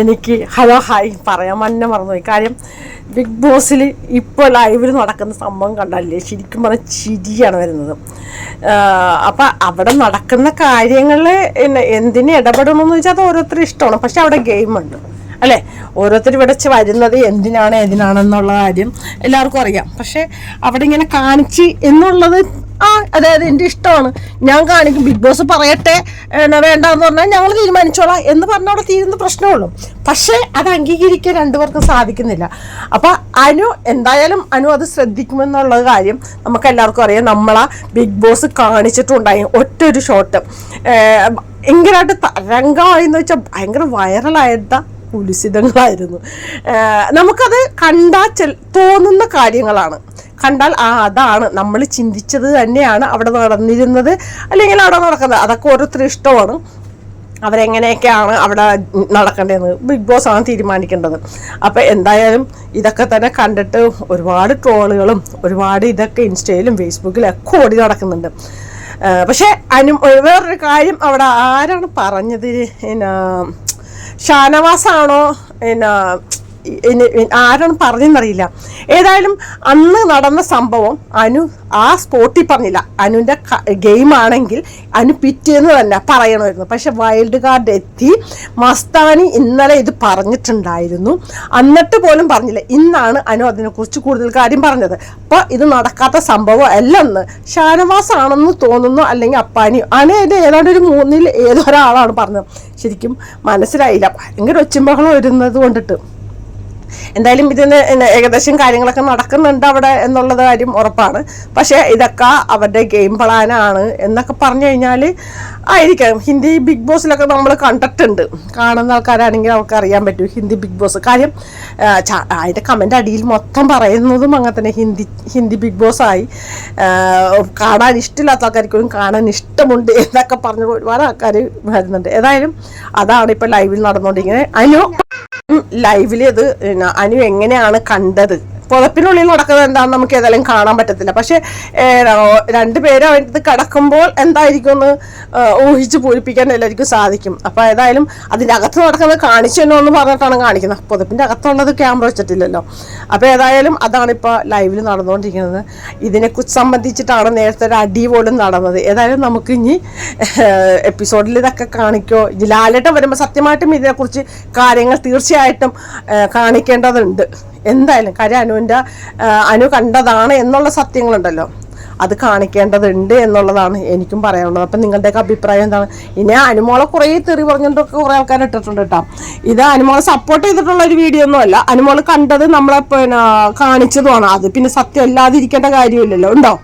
എനിക്ക് hello hi. പറയാൻ തന്നെ മറന്നുപോയി. കാര്യം ബിഗ് ബോസിൽ ഇപ്പോൾ ലൈവിൽ നടക്കുന്ന സംഭവം കണ്ടല്ലേ? ശരിക്കും പറഞ്ഞാൽ ചിരിയാണ് വരുന്നത്. അപ്പം അവിടെ നടക്കുന്ന കാര്യങ്ങളിൽ എന്തിനെ ഇടപെടണമെന്ന് വെച്ചാൽ അത് ഓരോരുത്തർ ഇഷ്ടമാണ്. പക്ഷെ അവിടെ ഗെയിമുണ്ട് അല്ലേ? ഓരോരുത്തർ ഇവിടെ വരുന്നത് എന്തിനാണ് ഏതിനാണെന്നുള്ള കാര്യം എല്ലാവർക്കും അറിയാം. പക്ഷേ അവിടെ ഇങ്ങനെ കാണിച്ച് എന്നുള്ളത് ആ അതായത് എന്റെ ഇഷ്ടമാണ്. ഞാൻ കാണിക്കും. ബിഗ് ബോസ് പറയട്ടെ എന്നാ വേണ്ടെന്ന് പറഞ്ഞാൽ ഞങ്ങൾ തീരുമാനിച്ചോളാം എന്ന് പറഞ്ഞ അവിടെ തീരുന്ന പ്രശ്നമുള്ളൂ പക്ഷേ അത് അംഗീകരിക്കാൻ രണ്ടുപേർക്കും സാധിക്കുന്നില്ല. അപ്പോൾ അനു എന്തായാലും അനു അത് ശ്രദ്ധിക്കുമെന്നുള്ള കാര്യം നമുക്ക് എല്ലാവർക്കും അറിയാം. നമ്മളാ ബിഗ് ബോസ് കാണിച്ചിട്ടുണ്ടായി ഒറ്റ ഒരു ഷോട്ട് ഭയങ്കരമായിട്ട് തരംഗമായി എന്ന് വെച്ചാൽ ഭയങ്കര വൈറലായതാ കുലുസിതങ്ങളായിരുന്നു. നമുക്കത് കണ്ടാൽ തോന്നുന്ന കാര്യങ്ങളാണ്. കണ്ടാൽ ആ അതാണ്. നമ്മൾ ചിന്തിച്ചത് തന്നെയാണ് അവിടെ നടന്നിരുന്നത്. അല്ലെങ്കിൽ അവിടെ നടക്കുന്നത്. അതൊക്കെ ഓരോരുത്തർ ഇഷ്ടമാണ്. അവരെങ്ങനെയൊക്കെയാണ് അവിടെ നടക്കേണ്ടതെന്ന് ബിഗ് ബോസ് ആണ് തീരുമാനിക്കേണ്ടത്. അപ്പോൾ എന്തായാലും ഇതൊക്കെ തന്നെ കണ്ടിട്ട് ഒരുപാട് ട്രോളുകളും ഒരുപാട് ഇതൊക്കെ ഇൻസ്റ്റയിലും ഫേസ്ബുക്കിലും ഒക്കെ ഓടി നടക്കുന്നുണ്ട്. പക്ഷേ അനു വേറൊരു കാര്യം അവിടെ ആരാണ് പറഞ്ഞത്? പിന്നെ ഷാനവാസാണോ? പിന്നെ ആരാണ് പറഞ്ഞെന്നറിയില്ല. ഏതായാലും അന്ന് നടന്ന സംഭവം അനു ആ സ്പോട്ടിൽ പറഞ്ഞില്ല. അനുവിന്റെ ഗെയിമാണെങ്കിൽ അനു പിറ്റേന്ന് തന്നെ പറയണമായിരുന്നു. പക്ഷെ വൈൽഡ് കാർഡ് എത്തി. മസ്താനി ഇന്നലെ ഇത് പറഞ്ഞിട്ടുണ്ടായിരുന്നു. എന്നിട്ട് പോലും പറഞ്ഞില്ല. ഇന്നാണ് അനു അതിനെക്കുറിച്ച് കൂടുതൽ കാര്യം പറഞ്ഞത്. അപ്പോൾ ഇത് നടക്കാത്ത സംഭവം അല്ലെന്ന് ഷാനവാസ് ആണെന്ന് തോന്നുന്നു. അല്ലെങ്കിൽ അപ്പാനി അനു ഇത് ഏതാണ്ട് ഒരു മൂന്നിൽ ഏതൊരാളാണ് പറഞ്ഞത്? ശരിക്കും മനസ്സിലായില്ല. ഭയങ്കര ഒച്ചുമ്പഹളം വരുന്നത് കൊണ്ടിട്ട്. എന്തായാലും ഇതിന് ഏകദേശം കാര്യങ്ങളൊക്കെ നടക്കുന്നുണ്ട് അവിടെ എന്നുള്ളത് കാര്യം ഉറപ്പാണ്. പക്ഷേ ഇതൊക്കെ അവരുടെ ഗെയിം പ്ലാനാണ് എന്നൊക്കെ പറഞ്ഞു കഴിഞ്ഞാൽ ആയിരിക്കാം. ഹിന്ദി ബിഗ് ബോസിലൊക്കെ നമ്മൾ കണ്ടിട്ടുണ്ട്. കാണുന്ന ആൾക്കാരാണെങ്കിൽ അവർക്ക് അറിയാൻ പറ്റും ഹിന്ദി ബിഗ് ബോസ്. കാര്യം അതിന്റെ കമന്റ് അടിയിൽ മൊത്തം പറയുന്നതും അങ്ങനെ തന്നെ ഹിന്ദി ഹിന്ദി ബിഗ് ബോസ് ആയി. കാണാൻ ഇഷ്ടമില്ലാത്ത ആൾക്കാർക്കും കാണാൻ ഇഷ്ടമുണ്ട് എന്നൊക്കെ പറഞ്ഞ ഒരുപാട് ആൾക്കാർ വരുന്നുണ്ട്. ഏതായാലും അതാണ് ഇപ്പോൾ ലൈവിൽ നടന്നുകൊണ്ടിരിക്കുന്നത്. അതിന് ലൈവിൽ അത് അനു എങ്ങനെയാണ് കണ്ടത്? പുതപ്പിനുള്ളിൽ നടക്കുന്നത് എന്താണെന്ന് നമുക്ക് ഏതായാലും കാണാൻ പറ്റത്തില്ല. പക്ഷെ രണ്ടുപേരും അടുത്ത് കിടക്കുമ്പോൾ എന്തായിരിക്കും എന്ന് ഏ, ഊഹിച്ച് പൂരിപ്പിക്കാൻ എല്ലാവർക്കും സാധിക്കും. അപ്പോൾ ഏതായാലും അതിന്റെ അകത്ത് നടക്കുന്നത് കാണിച്ചു തന്നോ എന്ന് പറഞ്ഞിട്ടാണ് കാണിക്കുന്നത്. പുതപ്പിന്റെ അകത്തുള്ളത് ക്യാമറ വെച്ചിട്ടില്ലല്ലോ. അപ്പോൾ ഏതായാലും അതാണ് ഇപ്പോൾ ലൈവിൽ നടന്നുകൊണ്ടിരിക്കുന്നത്. ഇതിനെക്കുറിച്ച് സംബന്ധിച്ചിട്ടാണ് നേരത്തെ ഒരു അടി പോലും നടന്നത്. ഏതായാലും നമുക്ക് ഇനി എപ്പിസോഡിൽ ഇതൊക്കെ കാണിക്കോ. ഇനി ലാലേട്ടൻ വരുമ്പോൾ സത്യമായിട്ടും ഇതിനെക്കുറിച്ച് കാര്യങ്ങൾ തീർച്ചയായിട്ടും കാണിക്കേണ്ടതുണ്ട്. എന്തായാലും കാര്യം അനുവിന്റെ അനു കണ്ടതാണ് എന്നുള്ള സത്യങ്ങളുണ്ടല്ലോ. അത് കാണിക്കേണ്ടതുണ്ട് എന്നുള്ളതാണ് എനിക്കും പറയാനുള്ളത്. അപ്പം നിങ്ങളുടെയൊക്കെ അഭിപ്രായം എന്താണ്? ഇനി അനുമോളെ കുറേ തെറി പറഞ്ഞിട്ടൊക്കെ കുറേ ആൾക്കാർ ഇട്ടിട്ടുണ്ട് കേട്ടോ. ഇത് അനുമോളെ സപ്പോർട്ട് ചെയ്തിട്ടുള്ള ഒരു വീഡിയോ ഒന്നും അല്ല. അനുമോൾ കണ്ടത് നമ്മളെ പിന്നെ കാണിച്ചതുമാണ്. അത് പിന്നെ സത്യം അല്ലാതിരിക്കേണ്ട കാര്യമില്ലല്ലോ. ഉണ്ടോ?